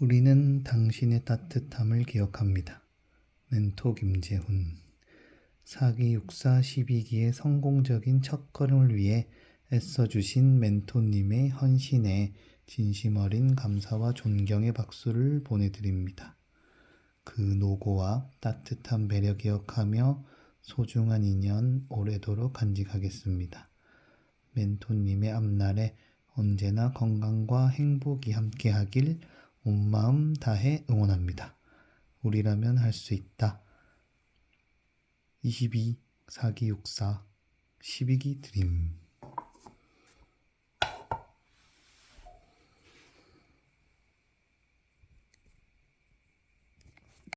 우리는 당신의 따뜻함을 기억합니다. 멘토 김재훈 사기 육사 12기의 성공적인 첫걸음을 위해 애써주신 멘토님의 헌신에 진심 어린 감사와 존경의 박수를 보내드립니다. 그 노고와 따뜻한 배려 기억하며 소중한 인연 오래도록 간직하겠습니다. 멘토님의 앞날에 언제나 건강과 행복이 함께하길 온 마음 다해 응원합니다. 우리라면 할 수 있다. 22 4기 64 12기 드림